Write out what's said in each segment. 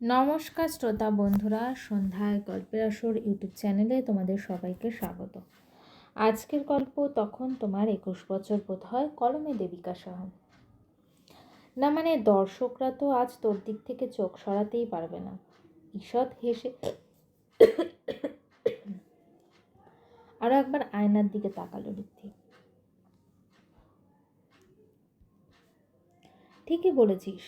নমস্কার শ্রোতা বন্ধুরা, সন্ধ্যায় গল্পের আসর ইউটিউব চ্যানেলে তোমাদের সবাইকে স্বাগত। আজকের গল্প তখন তোমার একুশ বছর বোধ হয় কলমে দেবিকা সাহ না মানে দর্শকরা তো আজ তোর দিক থেকে চোখ সরাতেই পারবে না। ঈষৎ হেসে আরও একবার আয়নার দিকে তাকালো ঋদ্ধি ঠিকই বলেছিস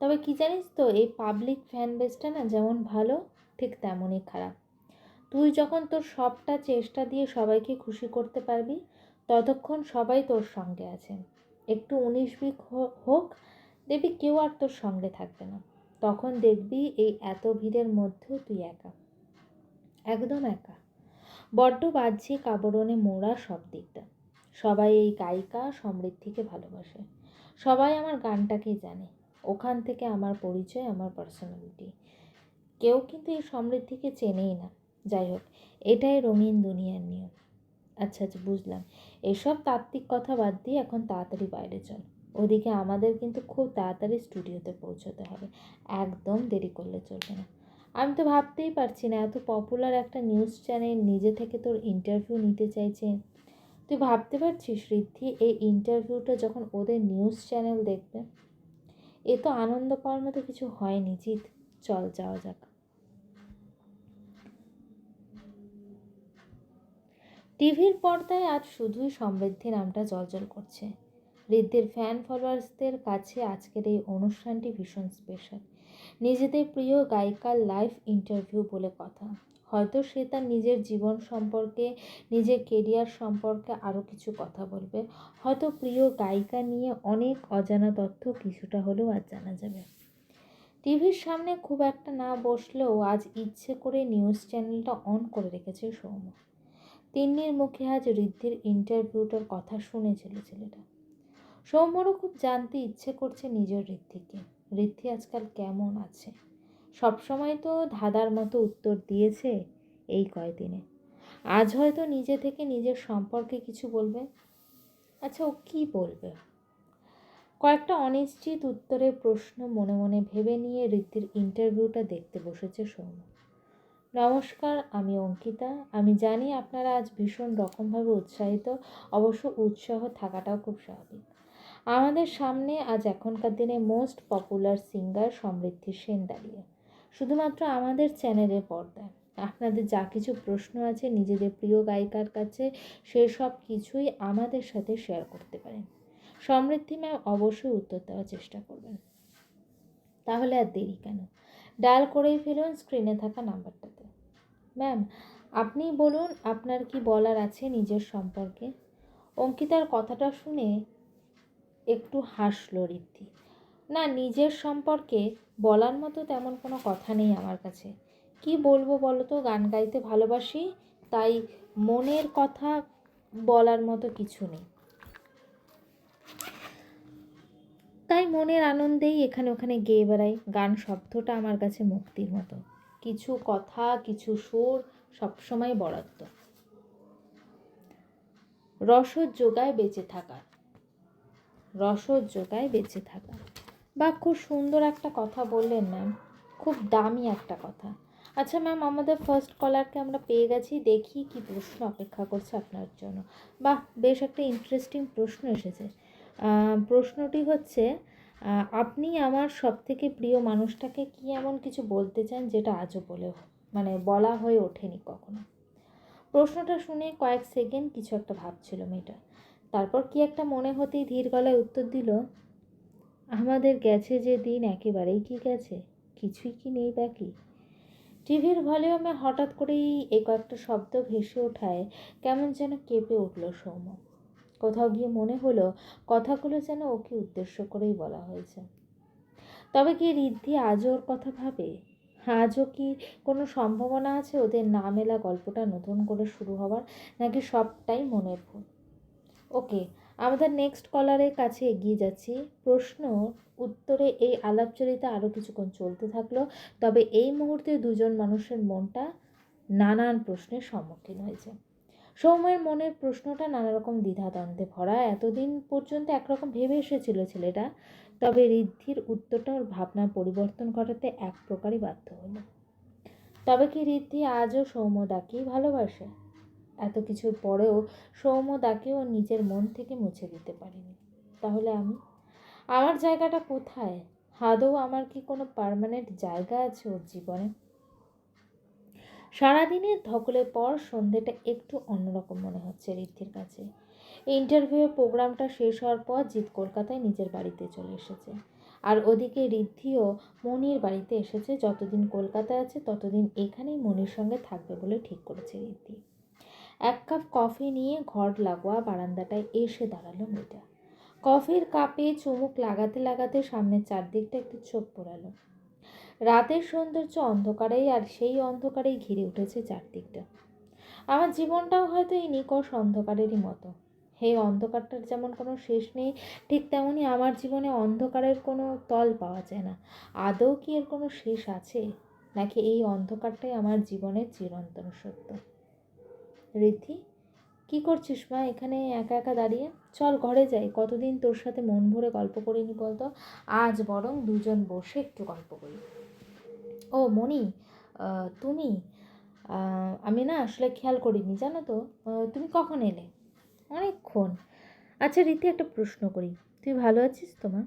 তবে কী জানিস তো, এই পাবলিক ফ্যান বেসটা না যেমন ভালো, ঠিক তেমনই খারাপ। তুই যখন তোর সবটা চেষ্টা দিয়ে সবাইকে খুশি করতে পারবি, ততক্ষণ সবাই তোর সঙ্গে আছে। একটু উনিশ বিক হোক, দেখবি কেউ আর তোর সঙ্গে থাকবে না। তখন দেখবি এই এত ভিড়ের মধ্যেও তুই একা। একদম একা। বড্ড বাহ্যিক আবরণে মোড়া সব দিকটা। সবাই এই গায়িকা, সমৃদ্ধিকে ভালোবাসে। সবাই আমার গানটাকেই জানে। ওখান থেকে আমার পরিচয়, আমার পার্সোনালিটি কেউ কিন্তু এই সমৃদ্ধিকে চেনেই না। যাই হোক, এটাই রঙিন দুনিয়ার নিয়ম। আচ্ছা আচ্ছা বুঝলাম। এসব তাত্ত্বিক কথা বাদ দিয়ে এখন তাড়াতাড়ি বাইরে চল। ওদিকে আমাদের কিন্তু খুব তাড়াতাড়ি স্টুডিওতে পৌঁছতে হবে। একদম দেরি করলে চলবে না। আমি তো ভাবতেই পারছি না, এত পপুলার একটা নিউজ চ্যানেল নিজে থেকে তোর ইন্টারভিউ নিতে চাইছে। তুই ভাবতে পারছিস, ঋদ্ধি, এই ইন্টারভিউটা যখন ওদের নিউজ চ্যানেল দেখবে এ তো আনন্দ পাওয়ার মতো কিছু হয়নি, জিৎ। চল, যাওয়া যাক। টিভির পর্দায় আজ শুধুই সমৃদ্ধি নামটা জলজল করছে। ঋদ্ধির ফ্যান ফলোয়ার্সদের কাছে আজকের এই অনুষ্ঠানটি ভীষণ স্পেশাল নিজেদের প্রিয় গায়িকার লাইভ ইন্টারভিউ বলে কথা। হয়তো সে তার নিজের জীবন সম্পর্কে, নিজের কেরিয়ার সম্পর্কে আরও কিছু কথা বলবে। হয়তো প্রিয় গায়িকা নিয়ে অনেক অজানা তথ্য কিছুটা হলেও আজ জানা যাবে। টিভির সামনে খুব একটা না বসলেও আজ ইচ্ছে করে নিউজ চ্যানেলটা অন করে রেখেছে সৌম্য। তিন্নির মুখে আজ ঋদ্ধির ইন্টারভিউটার কথা শুনেছিল ছেলেটা। সৌম্যরও খুব জানতে ইচ্ছে করছে নিজের ঋদ্ধিকে। ঋদ্ধি আজকাল কেমন আছে? সবসময় তো ধাঁধার মতো উত্তর দিয়েছে এই কয়দিনে। আজ হয়তো নিজে থেকে নিজের সম্পর্কে কিছু বলবে। আচ্ছা ও কী বলবে? কয়েকটা অনিশ্চিত উত্তরের প্রশ্ন মনে মনে ভেবে নিয়ে ঋদ্ধির ইন্টারভিউটা দেখতে বসেছে সৌম্য। নমস্কার, আমি অঙ্কিতা। আমি জানি আপনারা আজ ভীষণ রকমভাবে উৎসাহিত, অবশ্য উৎসাহ থাকাটাও খুব স্বাভাবিক। আমাদের সামনে আজ এখনকার দিনে most popular singer Samriddhi Sen দাঁড়িয়ে। শুধুমাত্র আমাদের চ্যানেলের পর্দায় আপনাদের যা কিছু প্রশ্ন আছে, নিজেদের প্রিয় গায়িকার কাছে সেসব কিছুই আমাদের সাথে শেয়ার করতে পারেন। সমৃদ্ধি ম্যাম অবশ্যই উত্তর দেওয়ার চেষ্টা করবেন। তাহলে আর দেরি কেন? ডায়াল করেই ফেলুন স্ক্রিনে থাকা নাম্বারটাতে। ম্যাম আপনি বলুন আপনার কি বলার আছে নিজের সম্পর্কে? অঙ্কিতার কথাটা শুনে একটু হাসল ঋদ্ধি না, নিজের সম্পর্কে বলার মতো তেমন কোনো কথা নেই আমার কাছে। কি বলব বলো তো, গান গাইতে ভালোবাসি, তাই মনের কথা বলার মতো কিছু নেই। তাই মনের আনন্দেই এখানে ওখানে গেয়ে বেড়াই। গান শব্দটা আমার কাছে মুক্তির মতো। কিছু কথা, কিছু সুর সবসময় বরাদ্দ। রসদ যোগায় বেঁচে থাকা রসদ যোগায় বেঁচে থাকা বা খুব সুন্দর একটা কথা বললেন ম্যাম খুব দামি একটা কথা। আচ্ছা ম্যাম আমাদের ফার্স্ট কলারকে আমরা পেয়ে গেছি। দেখি কি প্রশ্ন অপেক্ষা করছে আপনার জন্য। বাহ, বেশ একটা ইন্টারেস্টিং প্রশ্ন এসেছে। প্রশ্নটি হচ্ছে আপনি আমার সব থেকে প্রিয় মানুষটাকে কি এমন কিছু বলতে চান যেটা আজও বলে মানে বলা হয়ে ওঠেনি কখনো? প্রশ্নটা শুনে কয়েক সেকেন্ড কিছু একটা ভাবছিল মেয়েটা। তারপর কি একটা মনে হতেই ধীর গলায় উত্তর দিল আমাদের গেছে যে দিন একেবারেই কি গেছে? কিছুই কি নেই বাকি টিভির ভলিউমে হঠাৎ করেই এই কয়েকটা শব্দ ভেসে ওঠায়, কেমন যেন কেঁপে উঠল সৌম্য। কোথাও গিয়ে মনে হলো, কথাগুলো যেন ওকে উদ্দেশ্য করেই বলা হয়েছে। তবে কি ঋদ্ধি আজও ওর কথা ভাবে? আজও কি কোনো সম্ভাবনা আছে ওদের না মেলা গল্পটা নতুন করে শুরু হওয়ার, নাকি সবটাই মনের ভুল? ওকে আমাদের নেক্সট কলারের কাছে এগিয়ে যাচ্ছি। প্রশ্ন, উত্তরে এই আলাপচারিতা আরও কিছুক্ষণ চলতে থাকল, তবে এই মুহূর্তে দুজন মানুষের মনটা নানান প্রশ্নের সম্মুখীন হয়েছে। সৌম্যের মনের প্রশ্নটা নানা রকম দ্বিধাদ্বন্দ্বে ভরা, এতদিন পর্যন্ত একরকম ভেবে এসেছিল ছেলেটা, তবে ঋদ্ধির উত্তরটা ওর ভাবনার পরিবর্তন ঘটাতে এক প্রকারই বাধ্য হলো। তবে কি ঋদ্ধি আজও সৌম্যদাকেই ভালোবাসে? এত কিছুর পরেও সৌম্যদাকেও নিজের মন থেকে মুছে দিতে পারিনি। তাহলে আমি? আমার জায়গাটা কোথায়? আদৌ আমার কি কোনো পার্মানেন্ট জায়গা আছে ওর জীবনে? সারাদিনের ধকলের পর সন্ধেটা একটু অন্যরকম মনে হচ্ছে ঋদ্ধির কাছে। ইন্টারভিউ প্রোগ্রামটা শেষ হওয়ার পর জিৎ কলকাতায় নিজের বাড়িতে চলে এসেছে। আর ওদিকে ঋদ্ধিও মনির বাড়িতে এসেছে, যতদিন কলকাতায় আছে ততদিন এখানেই মনির সঙ্গে থাকবে বলে ঠিক করেছে ঋদ্ধি। এক কাপ কফি নিয়ে ঘর লাগোয়া বারান্দাটায় এসে দাঁড়াল মেয়েটা। কফির কাপে চুমুক লাগাতে লাগাতে সামনের চারদিকটা একটু চোখ পড়ালো। রাতের সৌন্দর্য অন্ধকারেই আর সেই অন্ধকারেই ঘিরে উঠেছে চারদিকটা। আমার জীবনটাও হয়তো এই নিকষ অন্ধকারেরই মতো। এই অন্ধকারটার যেমন কোনো শেষ নেই, ঠিক তেমনি আমার জীবনে অন্ধকারের কোনো তল পাওয়া যায় না। আদৌ কি এর কোনো শেষ আছে? নাকি এই অন্ধকারটাই আমার জীবনের চিরন্তন সত্য? রিদ্ধি কি করছিস মা? এখানে একা একা দাঁড়িয়ে? চল ঘরে যাই। কতদিন তোর সাথে মন ভরে গল্প করিনি বলতো? আজ বরং দুজন বসে একটু গল্প করি। ও মনি তুমি? আমি না আসলে খেয়াল করিনি, জানো তো? তুমি কখন এলে? অনেকক্ষণ। আচ্ছা রীতি একটা প্রশ্ন করি। তুই ভালো আছিস তো, মা?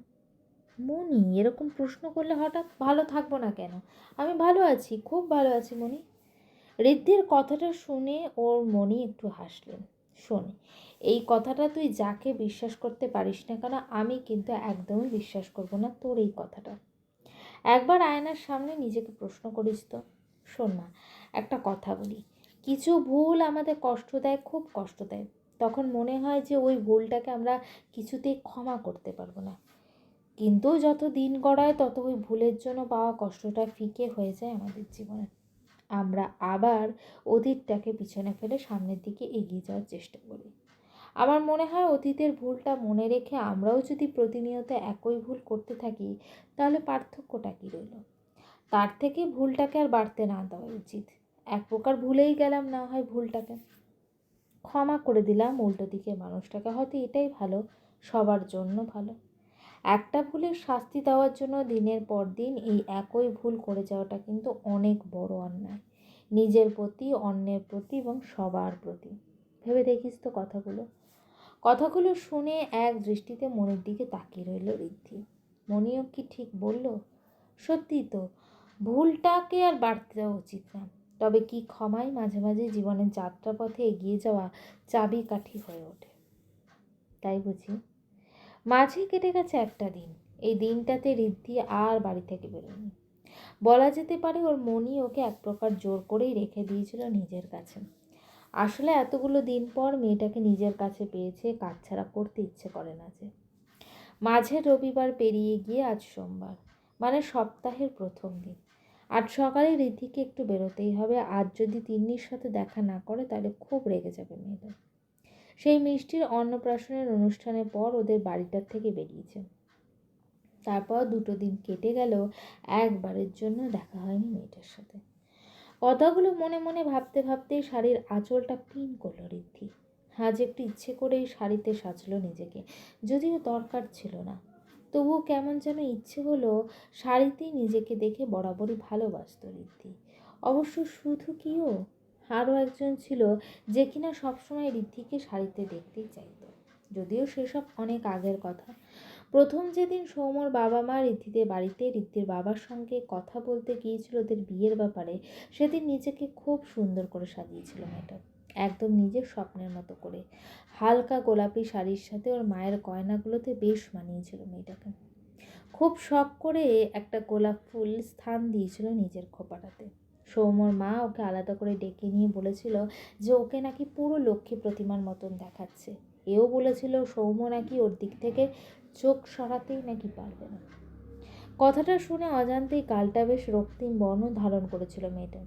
মনি এরকম প্রশ্ন করলে হঠাৎ ভালো থাকব না কেন? আমি ভালো আছি, খুব ভালো আছি মনি ঋদ্ধির কথাটা শুনে ওর মনি একটু হাসলেন শোন, এই কথাটা তুই যাকে বিশ্বাস করতে পারিস না কেন, আমি কিন্তু একদমই বিশ্বাস করব না তোর এই কথাটা। একবার আয়নার সামনে নিজেকে প্রশ্ন করিস তো। শোন না একটা কথা বলি। কিছু ভুল আমাদের কষ্ট দেয়, খুব কষ্ট দেয়। তখন মনে হয় যে ওই ভুলটাকে আমরা কিছুতেই ক্ষমা করতে পারব না। কিন্তু যত দিন গড়ায়, তত ওই ভুলের জন্য পাওয়া কষ্টটা ফিকে হয়ে যায় আমাদের জীবনে। আমরা আবার অতীতটাকে পিছনে ফেলে সামনের দিকে এগিয়ে যাওয়ার চেষ্টা করি। আমার মনে হয় অতীতের ভুলটা মনে রেখে আমরাও যদি প্রতিনিয়ত একই ভুল করতে থাকি, তাহলে পার্থক্যটা কী রইল? তার থেকে ভুলটাকে আর বাড়তে না দেওয়া উচিত। এক প্রকার ভুলেই গেলাম, না হয় ভুলটাকে। ক্ষমা করে দিলাম, উল্টো দিকে মানুষটাকে। হয়তো এটাই ভালো, সবার জন্য ভালো। একটা ভুলের শাস্তি দেওয়ার জন্য দিনের পর দিন এই একই ভুল করে যাওয়াটা কিন্তু অনেক বড় অন্যায়। নিজের প্রতি, অন্যের প্রতি এবং সবার প্রতি। ভেবে দেখিস তো কথাগুলো। কথাগুলো শুনে এক দৃষ্টিতে মনের দিকে তাকিয়ে রইল ঋদ্ধি। মনিও কি ঠিক বলল? সত্যি তো, ভুলটাকে আর বাড়তে দেওয়া উচিত না। তবে কি ক্ষমাই মাঝে মাঝে জীবনের যাত্রাপথে এগিয়ে যাওয়া চাবিকাঠি হয়ে ওঠে। তাই বুঝি মাঝে কেটে গেছে একটা দিন। এই দিনটাতে ঋদ্ধি আর বাড়ি থেকে বেরোয়নি। বলা যেতে পারে ওর মনই ওকে এক প্রকার জোর করেই রেখে দিয়েছিল নিজের কাছে। আসলে এতগুলো দিন পর মেয়েটাকে নিজের কাছে পেয়েছে কাজ ছাড়া করতে ইচ্ছে করে না যে। মাঝের রবিবার পেরিয়ে গিয়ে আজ সোমবার মানে সপ্তাহের প্রথম দিন। আজ সকালে ঋদ্ধিকে একটু বেরোতেই হবে। আজ যদি তিন্নির সাথে দেখা না করে, তাহলে খুব রেগে যাবে মেয়েটা। সেই মিষ্টির অন্নপ্রাশনের অনুষ্ঠানের পর ওদের বাড়িটার থেকে বেরিয়েছে। তারপর দুটো দিন কেটে গেল, একবারের জন্য দেখা হয়নি মেয়েটার সাথে। কথাগুলো মনে মনে ভাবতে ভাবতে শাড়ির আঁচলটা পিন করল ঋদ্ধি। আজ একটু ইচ্ছে করেই শাড়িতে সাজলো নিজেকে, যদিও দরকার ছিল না। তবুও কেমন যেন ইচ্ছে হলো শাড়িতেই নিজেকে দেখে বরাবরই ভালোবাসত ঋদ্ধি। অবশ্য শুধু কিও আরও একজন ছিল যে কিনা সবসময় ঋদ্ধিকে শাড়িতে দেখতেই চাইতো। যদিও সেসব অনেক আগের কথা। প্রথম যেদিন সৌমর বাবা মা ঋদ্ধিদের বাড়িতে ঋদ্ধির বাবার সঙ্গে কথা বলতে গিয়েছিল ওদের বিয়ের ব্যাপারে, সেদিন নিজেকে খুব সুন্দর করে সাজিয়েছিল মেয়েটা একদম নিজের স্বপ্নের মতো করে। হালকা গোলাপি শাড়ির সাথে ওর মায়ের গয়নাগুলোতে বেশ মানিয়েছিল মেয়েটাকে। খুব শখ করে একটা গোলাপ ফুল স্থান দিয়েছিল নিজের খোপাটাতে। সৌমর মা ওকে আলাদা করে ডেকে নিয়ে বলেছিল যে ওকে নাকি পুরো লক্ষ্মী প্রতিমার মতন দেখাচ্ছে। এও বলেছিল সৌম্য নাকি ওর দিক থেকে চোখ সরাতেই নাকি পারবে না। কথাটা শুনে অজান্তেই গালটা বেশ রক্তিম বর্ণ ধারণ করেছিল মেয়েটা।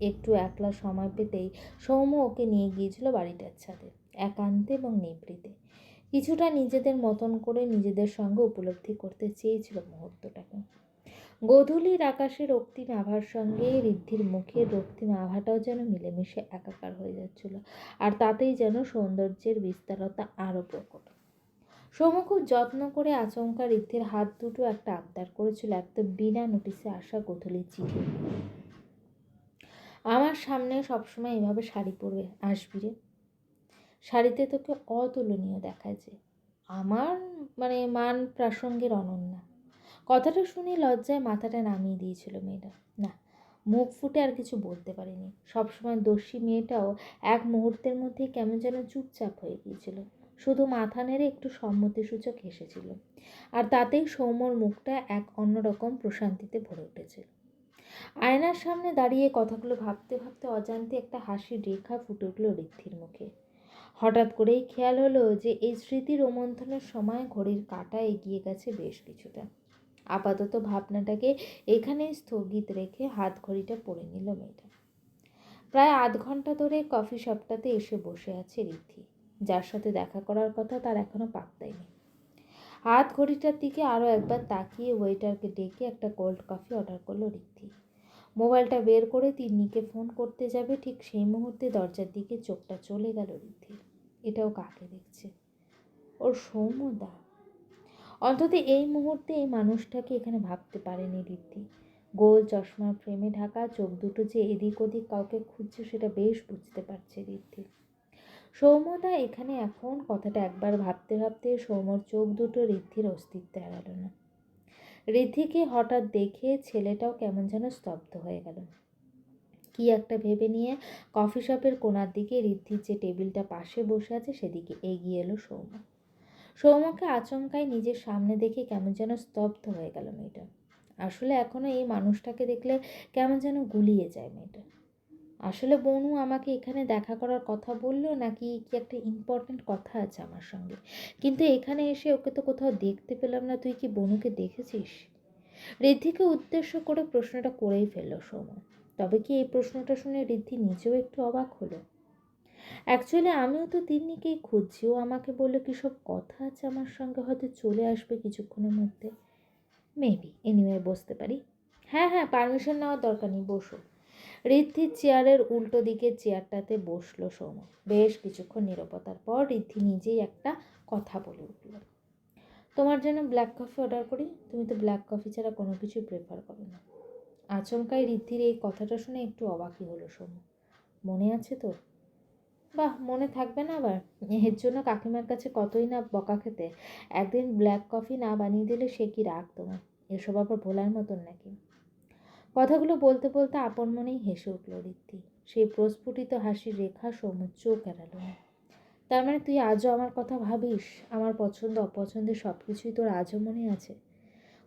একটু একলা সময় পেতেই সৌম্য ওকে নিয়ে গিয়েছিল বাড়িটার ছাদে, একান্তে এবং নিবৃতে কিছুটা নিজেদের মতন করে নিজেদের সঙ্গে উপলব্ধি করতে চেয়েছিল মুহূর্তটাকে গোধূলির আকাশে রক্তিম আভার সঙ্গে ঋদ্ধির মুখের রক্তিম আভাটাও যেন মিলেমিশে একাকার হয়ে যাচ্ছিল, আর তাতেই যেন সৌন্দর্যের বিস্তারতা আরও প্রকট। সৌম্য খুব যত্ন করে আচমকা ঋদ্ধির হাত দুটো একটা আবদার করেছিল একদম বিনা নোটিসে আসা গোথলির চিঠি। আমার সামনে সবসময় এভাবে শাড়ি পরবে, আসবি রে। শাড়িতে তোকে অতুলনীয় দেখায় যে, আমার মানে মান প্রাসঙ্গের অনন্যা। কথাটা শুনে লজ্জায় মাথাটা নামিয়ে দিয়েছিল মেয়েটা। না, মুখ ফুটে আর কিছু বলতে পারিনি। সবসময় দোষী মেয়েটাও এক মুহূর্তের মধ্যে কেমন যেন চুপচাপ হয়ে গিয়েছিল। শুধু মাথা নেড়ে একটু সম্মতিসূচক হেসেছিল। আর তাতেই সৌম্যর মুখটা এক অন্যরকম প্রশান্তিতে ভরে উঠেছিল। আয়নার সামনে দাঁড়িয়ে কথাগুলো ভাবতে ভাবতে অজান্তে একটা হাসির রেখা ফুটে উঠল ঋদ্ধির মুখে। হঠাৎ করেই খেয়াল হলো যে এই স্মৃতি রোমন্থনের সময় ঘড়ির কাঁটা এগিয়ে গেছে বেশ কিছুটা। আপাতত ভাবনাটাকে এখানেই স্থগিত রেখে হাত ঘড়িটা পরে নিল মেয়েটা। প্রায় আধ ঘণ্টা ধরে কফি শপটাতে এসে বসে আছে রিদ্ধি যার সাথে দেখা করার কথা তার এখনও পাত্তাই নেই। হাত ঘড়িটার দিকে আরও একবার তাকিয়ে ওয়েটারকে ডেকে একটা কোল্ড কফি অর্ডার করল রিদ্ধি মোবাইলটা বের করে তিন্নিকে ফোন করতে যাবে, ঠিক সেই মুহূর্তে দরজার দিকে চোখটা চলে গেল রিদ্ধির এটাও কাকে দেখছে? ওর সৌম্যদা। অন্তত এই মুহূর্তে এই মানুষটাকে এখানে ভাবতে পারেনি রিদ্ধি গোল চশমার ফ্রেমে ঢাকা, চোখ দুটো যে এদিক ওদিক কাউকে খুঁজছে সেটা বেশ বুঝতে পারছে রিদ্ধি সৌম্যদা এখানে এখন কথাটা একবার ভাবতে ভাবতে সৌম্যর চোখ দুটো ঋদ্ধির অস্তিত্ব এড়ালো না। ঋদ্ধিকে হঠাৎ দেখে ছেলেটাও কেমন যেন স্তব্ধ হয়ে গেল। কি একটা ভেবে নিয়ে কফি শপের কোনার দিকে ঋদ্ধির যে টেবিলটা পাশে বসে আছে সেদিকে এগিয়ে এলো সৌম্য। সৌম্যকে আচমকায় নিজের সামনে দেখে কেমন যেন স্তব্ধ হয়ে গেল মেয়েটা। আসলে এখনও এই মানুষটাকে দেখলে কেমন যেন গুলিয়ে যায় মেয়েটা। আসলে বনু আমাকে এখানে দেখা করার কথা বলল নাকি কি একটা ইম্পর্ট্যান্ট কথা আছে আমার সঙ্গে? কিন্তু এখানে এসে ওকে তো কোথাও দেখতে পেলাম না, তুই কি বনুকে দেখেছিস? ঋদ্ধিকে উদ্দেশ্য করে প্রশ্নটা করেই ফেলল সৌম্য। তবে কি এই প্রশ্নটা শুনে ঋদ্ধি নিজেও একটু অবাক হলো? অ্যাকচুয়ালি আমিও তো তিন্নিকেই খুঁজছি। ও আমাকে বলল, কি সব কথা আছে আমার সঙ্গে? হয়তো চলে আসবে কিছুক্ষণের মধ্যে। মেবি এনিওয়ে বসতে পারি। হ্যাঁ হ্যাঁ পারমিশন নেওয়ার দরকার নেই, বসো। ঋদ্ধির চেয়ারের উল্টো দিকে চেয়ারটাতে বসল সৌম বেশ কিছুক্ষণ নিরবতার পর ঋদ্ধি নিজেই একটা কথা বলে উঠল। তোমার জন্য ব্ল্যাক কফি অর্ডার করি। তুমি তো ব্ল্যাক কফি ছাড়া কোনো কিছু প্রেফার করো না। আচমকাই ঋদ্ধির এই কথাটা শুনে একটু অবাকই হলো সৌম মনে আছে তোর? বাহ, মনে থাকবে না আবার। এর জন্য কাকিমার কাছে কতই না বকা খেতে। একদিন ব্ল্যাক কফি না বানিয়ে দিলে সে কি রাগ তোমার? এসব আবার ভোলার মতন নাকি? কথাগুলো বলতে বলতে আপন মনেই হেসে উঠল ঋদ্ধি সেই প্রস্ফুটিত হাসির রেখা সমুদ্র চোখ এড়ালো তার মানে তুই আজও আমার কথা ভাবিস? আমার পছন্দ, অপছন্দের সব কিছুই তোর আজও মনে আছে?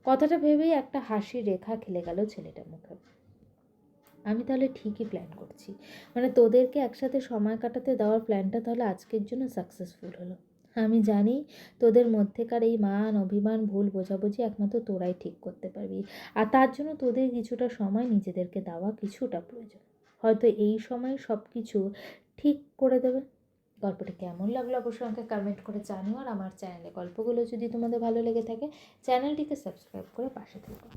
কথাটা ভেবেই একটা হাসির রেখা খেলে গেল ছেলেটার মুখে। আমি তাহলে ঠিকই প্ল্যান করছি। মানে তোদেরকে একসাথে সময় কাটাতে দেওয়ার প্ল্যানটা তাহলে আজকের জন্য সাকসেসফুল হলো। আমি জানি তোদের মধ্যেকার এই মান, অভিমান, ভুল বোঝাবুঝি একমাত্র তোরাই ঠিক করতে পারবি। আর তার জন্য তোদের কিছুটা সময় নিজেদেরকে দেওয়া কিছুটা প্রয়োজন। হয়তো এই সময় সব কিছু ঠিক করে দেবে। গল্পটা কেমন লাগল অবশ্যই আমাকে কমেন্ট করে জানিও আর আমার চ্যানেলে গল্পগুলো যদি তোমাদের ভালো লেগে থাকে চ্যানেলটিকে সাবস্ক্রাইব করে পাশে থেকো।